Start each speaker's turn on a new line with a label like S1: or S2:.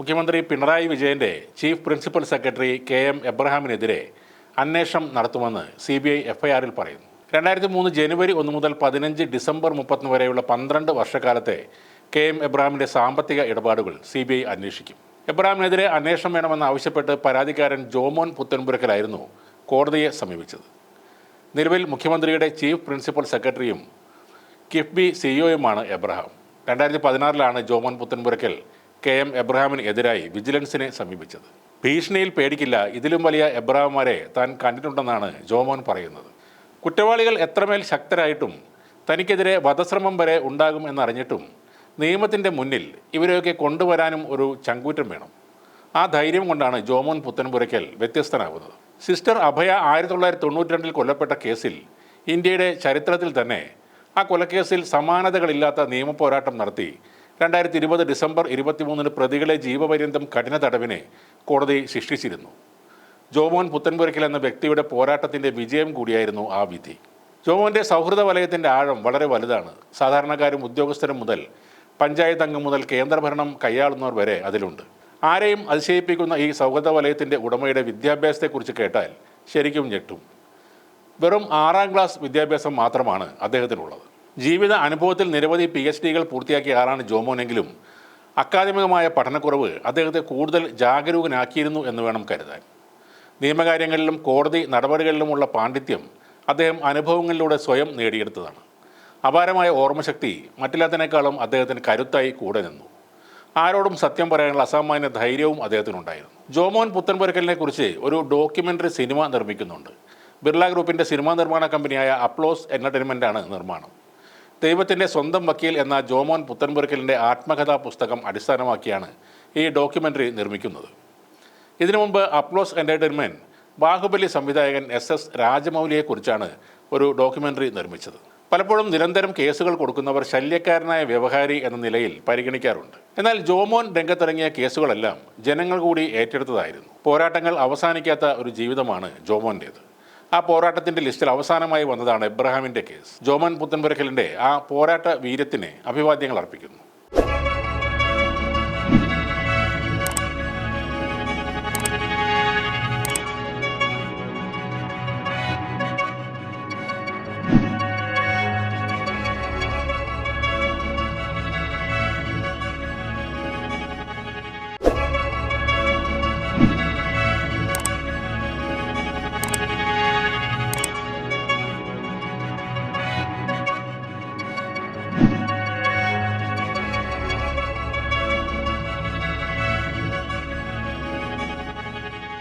S1: മുഖ്യമന്ത്രി പിണറായി വിജയന്റെ chief principal secretary K M എബ്രഹാമിനെതിരെ അന്വേഷണം നടത്തുമെന്ന് സി ബി ഐ എഫ്ഐആറിൽ പറയുന്നു. രണ്ടായിരത്തി മൂന്ന് ജനുവരി ഒന്ന് മുതൽ പതിനഞ്ച് ഡിസംബർ മുപ്പത്തൊന്ന് വരെയുള്ള പന്ത്രണ്ട് വർഷക്കാലത്തെ കെ എം എബ്രഹാമിന്റെ സാമ്പത്തിക ഇടപാടുകൾ സി ബി ഐ അന്വേഷിക്കും. എബ്രഹാമിനെതിരെ അന്വേഷണം വേണമെന്നാവശ്യപ്പെട്ട് പരാതിക്കാരൻ ജോമോൻ പുത്തൻപുരക്കലായിരുന്നു കോടതിയെ സമീപിച്ചത്. നിലവിൽ മുഖ്യമന്ത്രിയുടെ ചീഫ് പ്രിൻസിപ്പൽ സെക്രട്ടറിയും കിഫ്ബി സിഇഒയുമാണ് എബ്രഹാം. രണ്ടായിരത്തി പതിനാറിലാണ് ജോമോൻ പുത്തൻപുരക്കൽ കെ എം എബ്രഹാമിന് എതിരായി വിജിലൻസിനെ സമീപിച്ചത്. ഭീഷണിയിൽ പേടിക്കില്ല ഇതിലും വലിയ എബ്രഹാംമാരെ താൻ കണ്ടിട്ടുണ്ടെന്നാണ് ജോമോൻ പറയുന്നത്. കുറ്റവാളികൾ എത്രമേൽ ശക്തരായിട്ടും തനിക്കെതിരെ വധശ്രമം വരെ ഉണ്ടാകും എന്നറിഞ്ഞിട്ടും നിയമത്തിന്റെ മുന്നിൽ ഇവരെയൊക്കെ കൊണ്ടുവരാനും ഒരു ചങ്കൂറ്റം വേണം. ആ ധൈര്യം കൊണ്ടാണ് ജോമോൻ പുത്തൻപുരയ്ക്കൽ വ്യത്യസ്തനാകുന്നത്. സിസ്റ്റർ അഭയ ആയിരത്തി തൊള്ളായിരത്തി തൊണ്ണൂറ്റി രണ്ടിൽ കൊല്ലപ്പെട്ട കേസിൽ ഇന്ത്യയുടെ ചരിത്രത്തിൽ തന്നെ ആ കൊലക്കേസിൽ സമാനതകളില്ലാത്ത നിയമപോരാട്ടം നടത്തി രണ്ടായിരത്തി ഇരുപത് ഡിസംബർ ഇരുപത്തിമൂന്നിന് പ്രതികളെ ജീവപര്യന്തം കഠിന തടവിനെ കോടതി ശിക്ഷിച്ചിരുന്നു. ജോമോൻ പുത്തൻപുരയ്ക്കൽ എന്ന വ്യക്തിയുടെ പോരാട്ടത്തിന്റെ വിജയം കൂടിയായിരുന്നു ആ വിധി. ജോമോന്റെ സൗഹൃദ വലയത്തിന്റെ ആഴം വളരെ വലുതാണ്. സാധാരണക്കാരും ഉദ്യോഗസ്ഥരും മുതൽ പഞ്ചായത്ത് അംഗം മുതൽ കേന്ദ്രഭരണം കൈയാളുന്നവർ വരെ അതിലുണ്ട്. ആരെയും അതിശയിപ്പിക്കുന്ന ഈ സൗഹൃദ വലയത്തിന്റെ ഉടമയുടെ വിദ്യാഭ്യാസത്തെക്കുറിച്ച് കേട്ടാൽ ശരിക്കും ഞെട്ടും. വെറും ആറാം ക്ലാസ് വിദ്യാഭ്യാസം മാത്രമാണ് അദ്ദേഹത്തിനുള്ളത്. ജീവിത അനുഭവത്തിൽ നിരവധി പി എച്ച് ഡികൾ പൂർത്തിയാക്കിയ ആളാണ് ജോമോനെങ്കിലും അക്കാദമികമായ പഠനക്കുറവ് അദ്ദേഹത്തെ കൂടുതൽ ജാഗരൂകനാക്കിയിരുന്നു എന്ന് വേണം കരുതാൻ. നിയമകാര്യങ്ങളിലും കോടതി നടപടികളിലുമുള്ള പാണ്ഡിത്യം അദ്ദേഹം അനുഭവങ്ങളിലൂടെ സ്വയം നേടിയെടുത്തതാണ്. അപാരമായ ഓർമ്മശക്തി മറ്റെല്ലാത്തിനേക്കാളും അദ്ദേഹത്തിന് കരുത്തായി കൂടെ നിന്നു. ആരോടും സത്യം പറയാനുള്ള അസാമാന്യ ധൈര്യവും അദ്ദേഹത്തിനുണ്ടായിരുന്നു. ജോമോൻ പുത്തൻപുരക്കലിനെ കുറിച്ച് ഒരു ഡോക്യുമെന്ററി സിനിമ നിർമ്മിക്കുന്നുണ്ട്. ബിർള ഗ്രൂപ്പിന്റെ സിനിമാ നിർമ്മാണ കമ്പനിയായ അപ്ലോസ് എന്റർടൈൻമെന്റാണ് നിർമ്മാണം. ദൈവത്തിന്റെ സ്വന്തം വക്കീൽ എന്ന ജോമോൻ പുത്തൻപുരക്കലിന്റെ ആത്മകഥാ പുസ്തകം അടിസ്ഥാനമാക്കിയാണ് ഈ ഡോക്യുമെന്ററി നിർമ്മിക്കുന്നത്. ഇതിനു മുമ്പ് അപ്ലോസ് എന്റർടൈൻമെന്റ് ബാഹുബലി സംവിധായകൻ എസ് എസ് രാജമൗലിയെക്കുറിച്ചാണ് ഒരു ഡോക്യുമെന്ററി നിർമ്മിച്ചത്. പലപ്പോഴും നിരന്തരം കേസുകൾ കൊടുക്കുന്നവർ ശല്യക്കാരനായ വ്യവഹാരി എന്ന നിലയിൽ പരിഗണിക്കാറുണ്ട്. എന്നാൽ ജോമോൻ രംഗത്തിറങ്ങിയ കേസുകളെല്ലാം ജനങ്ങൾ കൂടി ഏറ്റെടുത്തതായിരുന്നു. പോരാട്ടങ്ങൾ അവസാനിക്കാത്ത ഒരു ജീവിതമാണ് ജോമോന്റേത് ആ പോരാട്ടത്തിന്റെ ലിസ്റ്റിൽ അവസാനമായി വന്നതാണ് എബ്രഹാമിന്റെ കേസ്. ജോമൻ പുത്തൻപുരക്കലിന്റെ ആ പോരാട്ട വീര്യത്തിന് അഭിവാദ്യങ്ങൾ അർപ്പിക്കുന്നു.